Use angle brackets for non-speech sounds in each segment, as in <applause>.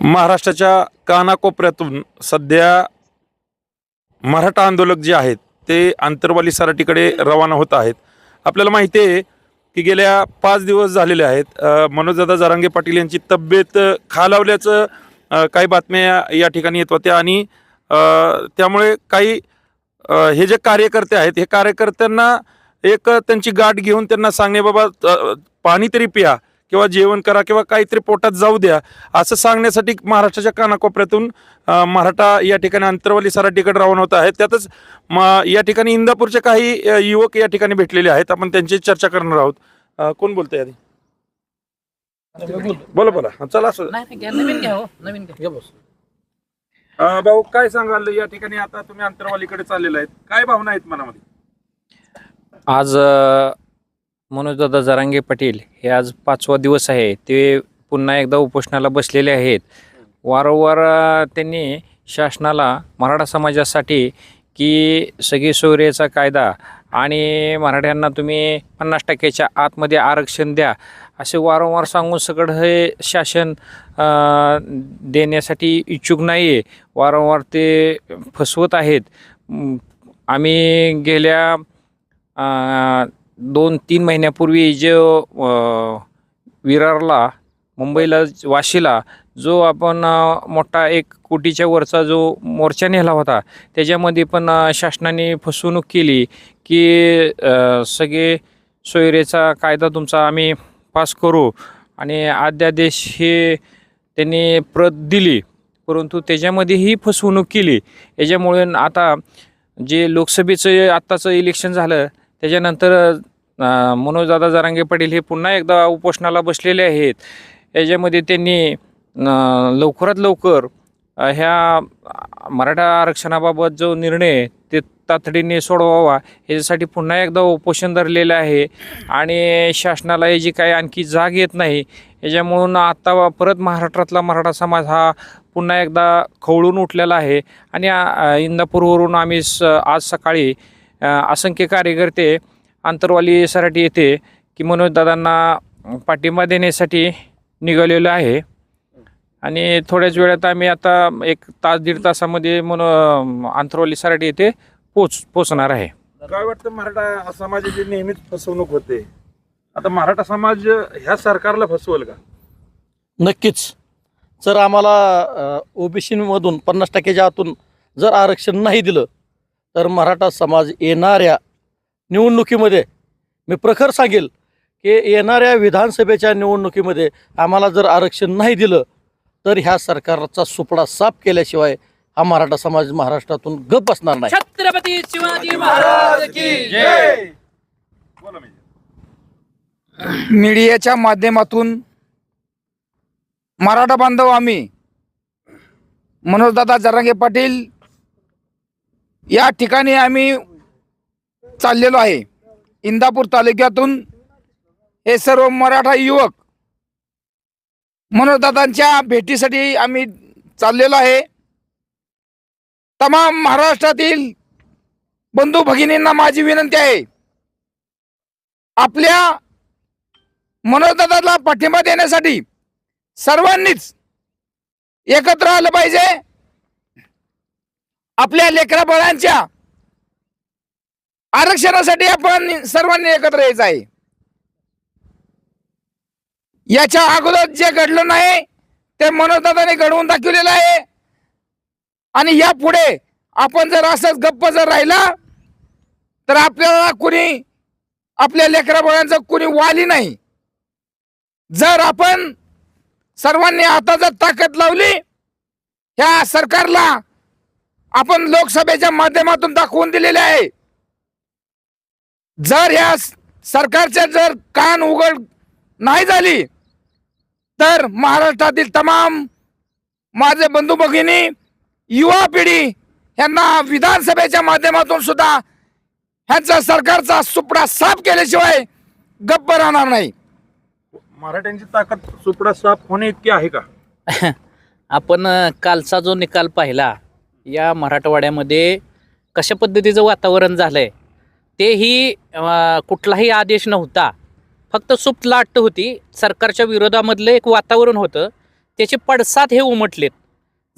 महाराष्ट्राच्या कानाकोपऱ्यातून सध्या मराठा आंदोलक जे आहेत ते आंतरवाली सराटीकडे रवाना होत आहेत. आपल्याला माहिती आहे की गेल्या पाच दिवस झालेले आहेत. मनोजदादा जारांगे पाटील यांची तब्येत खालावल्याचं काही बातम्या या- ठिकाणी येत होत्या आणि त्यामुळे काही हे जे कार्यकर्ते आहेत हे कार्यकर्त्यांना एक त्यांची गाठ घेऊन त्यांना सांगणे बाबा पाणी तरी पिया. किंवा जेवण करा किंवा काहीतरी पोटात जाऊ द्या असं सांगण्यासाठी महाराष्ट्राच्या कानाकोपऱ्यातून मराठा या ठिकाणी अंतरवाली सराटीकडे रवाना होत आहेत त्यातच म या ठिकाणी इंदापूरचे काही युवक या ठिकाणी भेटलेले आहेत. आपण त्यांची चर्चा करणार आहोत. कोण बोलतंय आधी? बोला बोला. हा, चला असं. नवीन घ्या हो नवीन घ्या. अ, भाऊ काय सांगाल? या ठिकाणी आता तुम्ही अंतरवालीकडे चाललेला आहेत. काय भावना आहेत मनामध्ये? आज मनोजदादा जरांगे पाटील हे आज पाचवा दिवस आहे. ते पुन्हा एकदा उपोषणाला बसलेले आहेत. वारंवार त्यांनी शासनाला मराठा समाजासाठी की सगळी सोयरेचा कायदा आणि मराठ्यांना तुम्ही पन्नास टक्क्याच्या आतमध्ये आरक्षण द्या असे वारंवार सांगून सगळं हे शासन देण्यासाठी इच्छुक नाही आहे वारंवार ते फसवत आहेत. आम्ही गेल्या दोन तीन महिन्यापूर्वी जो विरारला मुंबईला वाशीला जो आपण मोठा एक कोटीच्या वरचा जो मोर्चा नेला होता त्याच्यामध्ये पण शासनाने फसवणूक केली की सगळे सोयरेचा कायदा तुमचा आम्ही पास करू आणि अध्यादेश हे त्यांनी प्रत दिली. परंतु त्याच्यामध्येही फसवणूक केली. याच्यामुळे आता जे लोकसभेचं आत्ताचं इलेक्शन झालं त्याच्यानंतर मनोजदादा जरांगे पाटील हे पुन्हा एकदा उपोषणाला बसलेले आहेत. याच्यामध्ये त्यांनी लवकरात लवकर ह्या मराठा आरक्षणाबाबत जो निर्णय आहे, ते तातडीने सोडवावा. याच्यासाठी पुन्हा एकदा उपोषण धरलेलं आहे. आणि शासनाला याची काही आणखी जाग येत नाही याच्यामुळून आत्ता परत महाराष्ट्रातला मराठा समाज हा पुन्हा एकदा खवळून उठलेला आहे. आणि इंदापूरवरून आम्ही स आज सकाळी असंख्य कार्यकर्ते आंतरवाली सराटी येथे की मनोजदादांना पाठिंबा देण्यासाठी निघालेलो आहे. आणि थोड्याच वेळात आम्ही आता एक तास दीड तासामध्ये मनो आंतरवाली सराटी येथे पोच पोचणार आहे. काय वाटतं मराठा समाजाची नेहमीच फसवणूक होते? आता मराठा समाज ह्या सरकारला फसवल का? नक्कीच. जर आम्हाला ओबीसी मधून पन्नास टक्क्याच्या आतून जर आरक्षण नाही दिलं तर मराठा समाज येणाऱ्या निवडणुकीमध्ये. मी प्रखर सांगेल की येणाऱ्या विधानसभेच्या निवडणुकीमध्ये आम्हाला जर आरक्षण नाही दिलं तर ह्या सरकारचा सुपडा साफ केल्याशिवाय हा मराठा समाज महाराष्ट्रातून गप बसणार नाही. छत्रपती शिवाजी महाराज की बोला मीडियाच्या माध्यमातून मराठा बांधव आम्ही मनोजदादा जरांगे पाटील या ठिकाणी आम्ही चाललेलो आहे. इंदापूर तालुक्यातून हे सर्व मराठा युवक मनोजदादांच्या भेटीसाठी आम्ही चाललेलो आहे. तमाम महाराष्ट्रातील बंधू भगिनींना माझी विनंती आहे. आपल्या मनोजदादाला पाठिंबा देण्यासाठी सर्वांनीच एकत्र आलं पाहिजे. आपल्या लेकराबाळांच्या आरक्षणासाठी आपण सर्वांनी एकत्र यायचं आहे. याच्या अगोदर जे घडलं नाही ते मनोजदादाने घडवून दाखवलेलं आहे. आणि या पुढे आपण जर असंच गप्प जर राहिला तर आपल्याला कुणी आपल्या लेकराबाळांचं कुणी वाली नाही. जर आपण सर्वांनी आता जर ताकद लावली ह्या सरकारला आपण लोकसभेच्या माध्यमातून दाखवून दिलेले आहे. जर ह्या स- सरकारच्या जर कान उघड नाही झाली तर महाराष्ट्रातील तमाम माझे बंधू भगिनी युवा पिढी यांना विधानसभेच्या माध्यमातून सुद्धा ह्यांचा सरकारचा सुपडा साफ केल्याशिवाय गप्प राहणार नाही. मराठ्यांची ताकद सुपडा साफ होणे इतकी आहे का? <laughs> आपण कालचा जो निकाल पाहिला या मराठवाड्यामध्ये कशा पद्धतीचं वातावरण झालं आहे तेही कुठलाही आदेश नव्हता. फक्त सुप्त लाट होती. सरकारच्या विरोधामधलं एक वातावरण होतं. त्याचे पडसाद हे उमटलेत.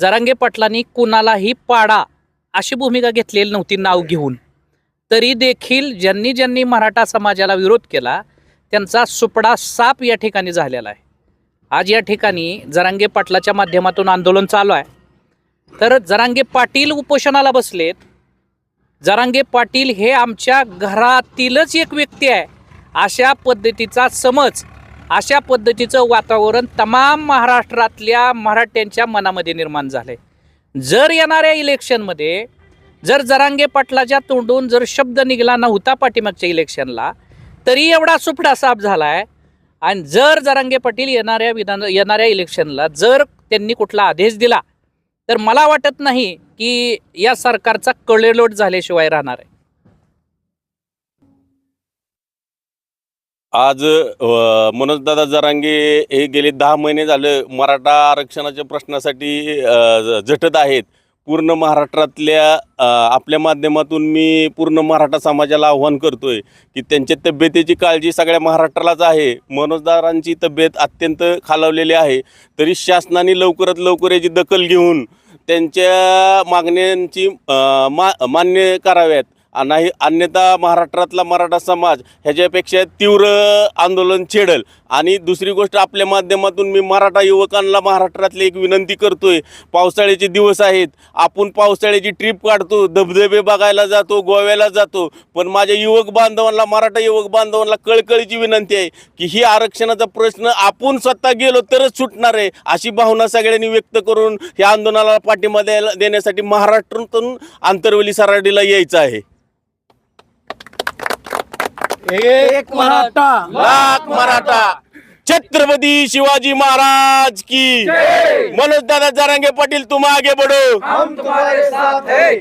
जरांगे पाटलांनी कुणालाही पाडा अशी भूमिका घेतलेली नव्हती नाव घेऊन. तरी देखील ज्यांनी ज्यांनी मराठा समाजाला विरोध केला त्यांचा सुपडा साप या ठिकाणी झालेला आहे. आज या ठिकाणी जरांगे पाटलाच्या माध्यमातून आंदोलन चालू आहे. तर जरांगे पाटील उपोषणाला बसलेत. जरांगे पाटील हे आमच्या घरातीलच एक व्यक्ती आहे. अशा पद्धतीचा समज अशा पद्धतीचं वातावरण तमाम महाराष्ट्रातल्या मराठ्यांच्या मनामध्ये निर्माण झालंय. जर येणाऱ्या इलेक्शनमध्ये जर जरांगे पाटलाच्या तोंडून जर शब्द निघाला नव्हता पाठीमागच्या इलेक्शनला तरी एवढा सुपडा साफ झाला आहे आणि जर जरांगे पाटील येणाऱ्या विधान येणाऱ्या इलेक्शनला जर त्यांनी कुठला आदेश दिला तर मला वाटत नाही की या सरकारचा कळेलोट झाल्याशिवाय राहणार आहे. आज मनोजदादा जरांगे हे गेले दहा महिने झालं मराठा आरक्षणाच्या प्रश्नासाठी झटत आहेत. पूर्ण महाराष्ट्रातल्या आपल्या माध्यमातून मी पूर्ण मराठा समाजाला आव्हान आहे की त्यांच्या तब्येतीची काळजी सगळ्या महाराष्ट्रालाच आहे. मनोजदारांची तब्येत अत्यंत खालावलेली आहे. तरी शासनाने लवकरात लवकर याची दखल घेऊन त्यांच्या मागण्यांची मा मान्य कराव्यात. नाही अन्यथा महाराष्ट्रातला मराठा समाज ह्याच्यापेक्षा तीव्र आंदोलन छेडल. आणि दुसरी गोष्ट आपल्या माध्यमातून मी मराठा युवकांना महाराष्ट्रातली एक विनंती करतोय. पावसाळ्याचे दिवस आहेत. आपण पावसाळ्याची ट्रिप काढतो धबधबे बघायला जातो गोव्याला जातो. पण माझ्या युवक बांधवांना मराठा युवक बांधवांना कळकळीची विनंती आहे की ही आरक्षणाचा प्रश्न आपण स्वतः गेलो तरच सुटणार आहे अशी भावना सगळ्यांनी व्यक्त करून या आंदोलनाला पाठिंबा द्यायला देण्यासाठी महाराष्ट्रातून आंतरवली सराडीला यायचं आहे. एक मराठा. लाख मराठा. छत्रपती शिवाजी महाराज की. मनोज दादा जरांगे पाटील तुम आगे बढ़ो हम तुम्हारे साथ है.